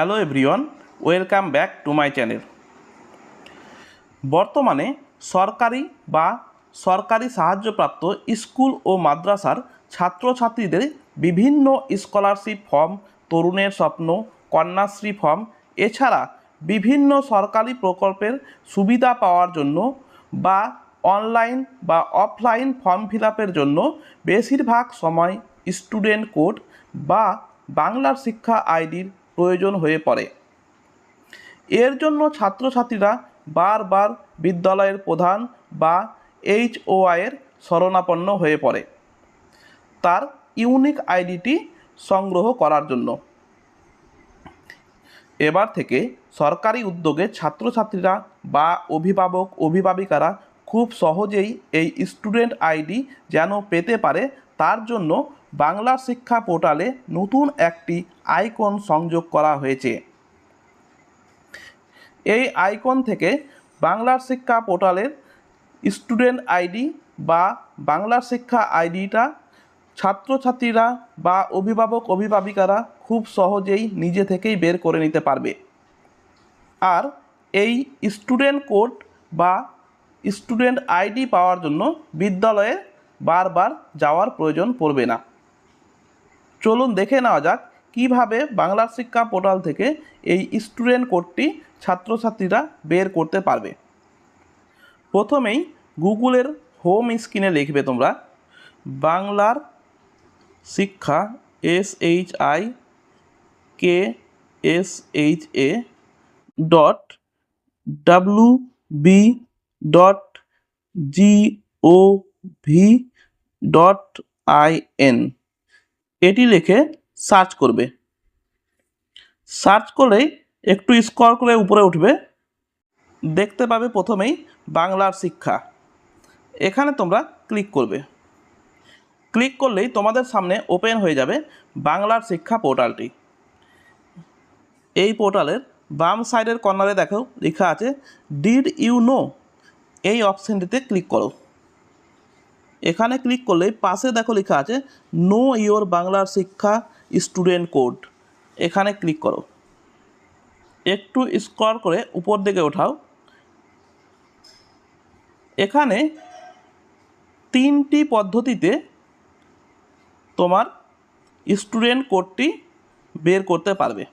Hello everyone, welcome back to my channel. বর্তমানে সরকারি বা সরকারি সাহায্যপ্রাপ্ত স্কুল ও মাদ্রাসার ছাত্রছাত্রীদের বিভিন্ন স্কলারশিপ ফর্ম, তরুণের স্বপ্ন, কন্যাশ্রী ফর্ম, এছাড়া বিভিন্ন সরকারি প্রকল্পের সুবিধা পাওয়ার জন্য বা অনলাইন বা অফলাইন ফর্ম ফিল জন্য বেশিরভাগ সময় স্টুডেন্ট কোড বা বাংলার শিক্ষা আইডির প্রয়োজন হয়ে পড়ে। এর জন্য ছাত্রছাত্রীরা বারবার বিদ্যালয়ের প্রধান বা এইচওআইয়ের শরণাপন্ন হয়ে পড়ে। তার ইউনিক আইডিটি সংগ্রহ করার জন্য। এবার থেকে সরকারি উদ্যোগে ছাত্রছাত্রীরা বা অভিভাবক, অভিভাবিকারা খুব সহজেই এই স্টুডেন্ট আইডি যেন পেতে পারে তার জন্য বাংলা শিক্ষা পোর্টালে নতুন একটি আইকন সংযোগ করা হয়েছে। এই আইকন থেকে বাংলার শিক্ষা পোর্টালের স্টুডেন্ট আইডি বা বাংলার শিক্ষা আইডিটা ছাত্রছাত্রীরা বা অভিভাবক, অভিভাবিকারা খুব সহজেই নিজে থেকেই বের করে নিতে পারবে। আর এই স্টুডেন্ট কোড বা স্টুডেন্ট আইডি পাওয়ার জন্য বিদ্যালয়ে বারবার যাওয়ার প্রয়োজন পড়বে না। চলুন দেখে নেওয়া যাক কীভাবে বাংলার শিক্ষা পোর্টাল থেকে এই স্টুডেন্ট কোডটি ছাত্রছাত্রীরা বের করতে পারবে। প্রথমেই গুগলের হোম স্ক্রিনে লিখবে তোমরা, বাংলার শিক্ষা S H I K S H A dot W B dot G O V dot I N এটি লিখে সার্চ করবে। সার্চ করলেই একটু স্কর করে উপরে উঠবে। দেখতে পাবে প্রথমেই বাংলার শিক্ষা। এখানে তোমরা ক্লিক করবে। ক্লিক করলেই তোমাদের সামনে ওপেন হয়ে যাবে বাংলার শিক্ষা পোর্টালটি। এই পোর্টালের বাম সাইডের কর্নারে দেখো, লেখা আছে ডিড ইউ নো এই অপশানটিতে ক্লিক করো। এখানে ক্লিক করলে পাশে দেখো লেখা আছে নো ইয়োর বাংলার শিক্ষা স্টুডেন্ট কোড এখানে ক্লিক করো। একটু স্ক্রল করে উপর দিকে ওঠাও। এখানে তিনটি পদ্ধতিতে তোমার স্টুডেন্ট কোডটি বের করতে পারবে।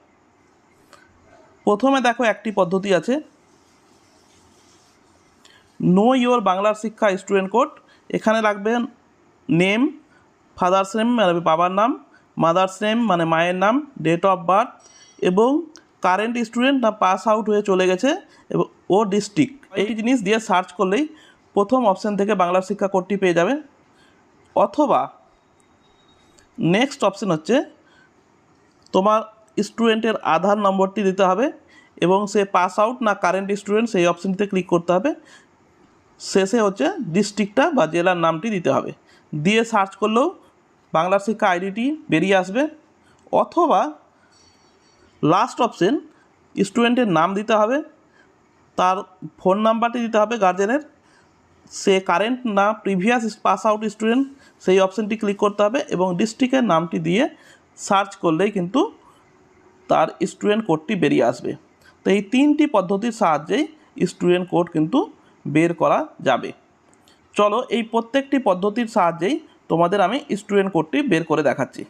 প্রথমে দেখো একটি পদ্ধতি আছে নো ইয়োর বাংলার শিক্ষা স্টুডেন্ট কোড এখানে রাখবেন নেম, ফাদার্স নেম মানে বাবার নাম, মাদার্স নেম মানে মায়ের নাম, ডেট অফ বার্থ, এবং কারেন্ট স্টুডেন্ট না পাস আউট হয়ে চলে গেছে, এবং ও ডিস্ট্রিক্ট। এই জিনিস দিয়ে সার্চ করলেই প্রথম অপশান থেকে বাংলার শিক্ষা কোডটি পেয়ে যাবে অথবা নেক্সট অপশান হচ্ছে তোমার স্টুডেন্টের আধার নম্বরটি দিতে হবে, এবং সে পাস আউট না কারেন্ট স্টুডেন্ট সেই অপশানটিতে ক্লিক করতে হবে। শেষে হচ্ছে ডিস্ট্রিক্টটা বা জেলার নামটি দিতে হবে। দিয়ে সার্চ করলেও বাংলার শিক্ষা আইডিটি বেরিয়ে আসবে। অথবা লাস্ট অপশন স্টুডেন্টের নাম দিতে হবে। তার ফোন নাম্বারটি দিতে হবে গার্জেনের সে কারেন্ট না প্রিভিয়াস পাস আউট স্টুডেন্ট সেই অপশানটি ক্লিক করতে হবে এবং ডিস্ট্রিক্টের নামটি দিয়ে সার্চ করলেই কিন্তু তার স্টুডেন্ট কোডটি বেরিয়ে আসবে। তো এই তিনটি পদ্ধতির সাহায্যেই স্টুডেন্ট কোড কিন্তু বের করা যাবে। চলো এই প্রত্যেকটি পদ্ধতির সাহায্যেই তোমাদের আমি স্টুডেন্ট কোডটি বের করে দেখাচ্ছি।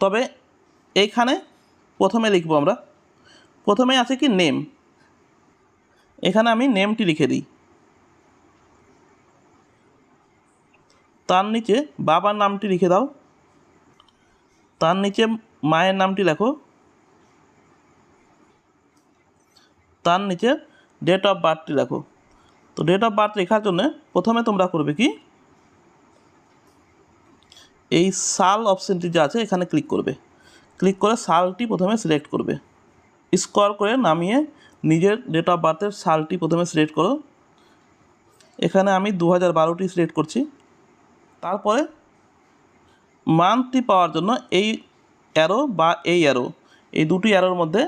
তবে এইখানে প্রথমে লিখব আমরা। প্রথমে আছে কি নেম এখানে আমি নেমটি লিখে দিই। তার নিচে বাবার নামটি লিখে দাও। তার নিচে মায়ের নামটি লেখো। তার নিচে ডেট অফ বার্থটি লেখো তো ডেট অফ বার্থ লেখার জন্য প্রথমে তোমরা করবে কি? এই সাল অপশানটি যে আছে, এখানে ক্লিক করবে। ক্লিক করে সালটি প্রথমে সিলেক্ট করবে। স্কোয়ার করে নামিয়ে নিজের ডেট অফ বার্থের সালটি প্রথমে সিলেক্ট করো। এখানে আমি দু হাজার বারোটি সিলেক্ট করছি। তারপরে মান্থটি পাওয়ার জন্য এই অ্যারো বা এই অ্যারো এই দুটি অ্যারোর মধ্যে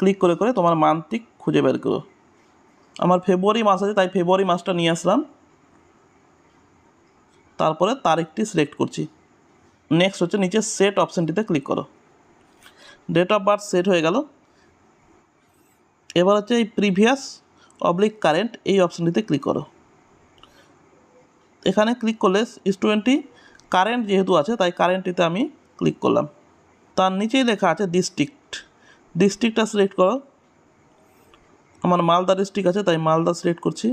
ক্লিক করে করে তোমার মান্থটি খুঁজে বের করো। আমার ফেব্রুয়ারি মাস আছে, তাই ফেব্রুয়ারি মাসটা নিয়ে আসলাম। তারপরে তারিখটি সিলেক্ট করছি। নেক্সট হচ্ছে নিচে সেট অপশানটিতে ক্লিক করো। ডেট অফ বার্থ সেট হয়ে গেল। এবার হচ্ছে এই প্রিভিয়াস অবলিক কারেন্ট এই অপশানটিতে ক্লিক করো। এখানে ক্লিক করলে স্টুডেন্টটি কারেন্ট যেহেতু আছে, তাই কারেন্টটিতে আমি ক্লিক করলাম। তার নিচেই লেখা আছে ডিস্ট্রিক্ট ডিস্ট্রিক্টটা সিলেক্ট করো। আমার মালদা ডিস্ট্রিক্ট আছে, তাই মালদা সিলেক্ট করছি।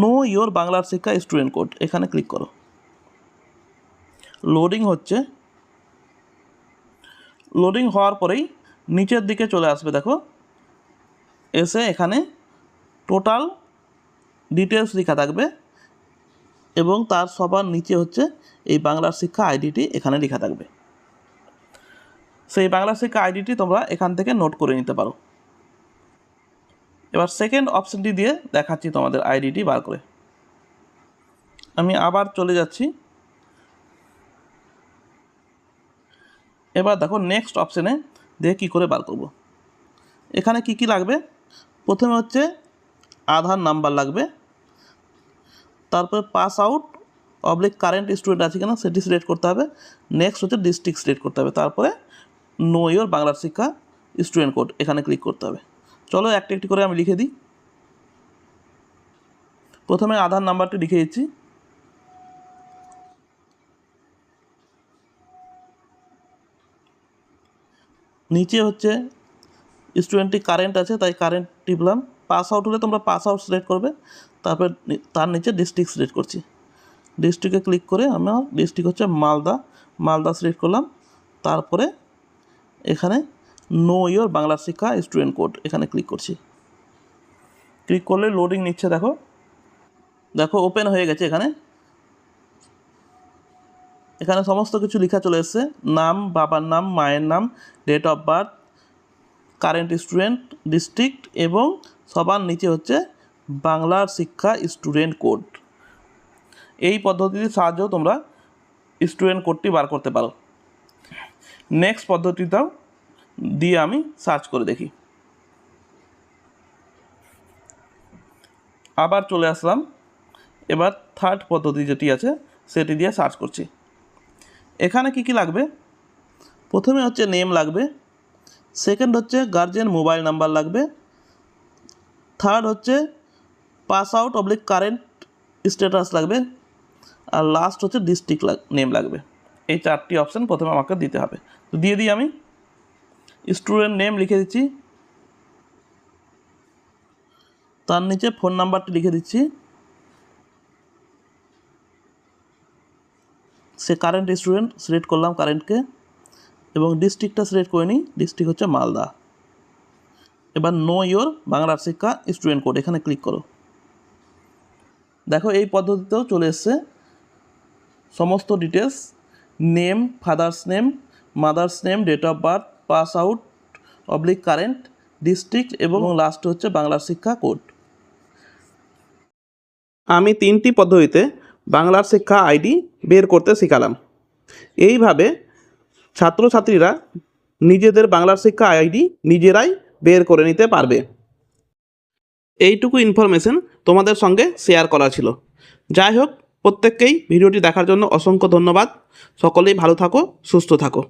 নো ইয়োর বাংলার শিক্ষা স্টুডেন্ট কোড এখানে ক্লিক করো। লোডিং হচ্ছে। লোডিং হওয়ার পরেই নিচের দিকে চলে আসবে, দেখো। এসে এখানে টোটাল ডিটেলস লেখা থাকবে এবং তার সবার নিচে হচ্ছে এই বাংলার শিক্ষা আইডিটি এখানে লেখা থাকবে। সেই বাংলা শিক্ষা আইডিটি তোমরা এখান থেকে নোট করে নিতে পারো। এবার সেকেন্ড অপশানটি দিয়ে দেখাচ্ছি তোমাদের আইডিটি বার করে। আমি আবার চলে যাচ্ছি। এবার দেখো নেক্সট অপশানে দিয়ে কী করে বার করব। এখানে কি কি লাগবে? প্রথমে হচ্ছে আধার নাম্বার লাগবে। তারপরে pass out oblique current student আছে কিনা সেটি সিলেক্ট করতে হবে। নেক্সট হচ্ছে ডিস্ট্রিক্ট সিলেক্ট করতে হবে। তারপরে নো ইয়োর বাংলার শিক্ষা স্টুডেন্ট কোড এখানে ক্লিক করতে হবে। চলো একটি একটি করে আমি লিখে দিই। প্রথমে আধার নাম্বারটি লিখে দিচ্ছি। নিচে হচ্ছে স্টুডেন্টটি কারেন্ট আছে, তাই কারেন্ট টিপলাম পাস আউট হলে তোমরা পাস আউট সিলেক্ট করবে। তারপর তার নিচে ডিস্ট্রিক্ট সিলেক্ট করছি। ডিস্ট্রিক্টে ক্লিক করে আমার ডিস্ট্রিক্ট হচ্ছে মালদা। মালদা সিলেক্ট করলাম। তারপরে এখানে নো ইয়োর বাংলা শিক্ষা স্টুডেন্ট কোড এখানে ক্লিক করছি। ক্লিক করলে লোডিং নিচ্ছে, দেখো। দেখো ওপেন হয়ে গেছে এখানে। এখানে সমস্ত কিছু লেখা চলে এসেছে। নাম, বাবার নাম, মায়ের নাম date of birth current student district এবং সবার নিচে হচ্ছে বাংলার শিক্ষা স্টুডেন্ট কোড এই পদ্ধতির সাহায্যেও তোমরা স্টুডেন্ট কোডটি বার করতে পারো। নেক্সট পদ্ধতিটাও দিয়ে আমি সার্চ করে দেখি। আবার চলে আসলাম। এবার থার্ড পদ্ধতি যেটি আছে, সেটি দিয়ে সার্চ করছি। এখানে কি কি লাগবে? প্রথমে হচ্ছে নেম লাগবে। সেকেন্ড হচ্ছে গার্জেন মোবাইল নাম্বার লাগবে। থার্ড হচ্ছে pass out oblique current status লাগবে। আর লাস্ট হচ্ছে ডিস্ট্রিক্ট নেম লাগবে। এই চারটি অপশান প্রথমে আমাকে দিতে হবে। তো দিয়ে দিই আমি। স্টুডেন্ট নেম লিখে দিচ্ছি। তার নিচে ফোন নাম্বারটি লিখে দিচ্ছি। সে কারেন্ট স্টুডেন্ট সিলেক্ট করলাম কারেন্টকে এবং ডিস্ট্রিক্টটা সিলেক্ট করে নিই। ডিস্ট্রিক্ট হচ্ছে মালদা। এবার নো ইয়োর বাংলার শিক্ষা স্টুডেন্ট কোড এখানে ক্লিক করো। দেখো এই পদ্ধতিতেও চলে এসছে। সমস্ত details name father's name mother's name date of birth pass out oblique current district এবং লাস্ট হচ্ছে বাংলার শিক্ষা কোড। আমি তিনটি পদ্ধতিতে বাংলার শিক্ষা আইডি বের করতে শেখালাম। এইভাবে ছাত্রছাত্রীরা নিজেদের বাংলার শিক্ষা আইডি নিজেরাই বের করে নিতে পারবে। এইটুকু ইনফরমেশন তোমাদের সঙ্গে শেয়ার করা ছিল। যাই হোক, প্রত্যেককেই ভিডিওটি দেখার জন্য অসংখ্য ধন্যবাদ। সকলেই ভালো থাকো, সুস্থ থাকো।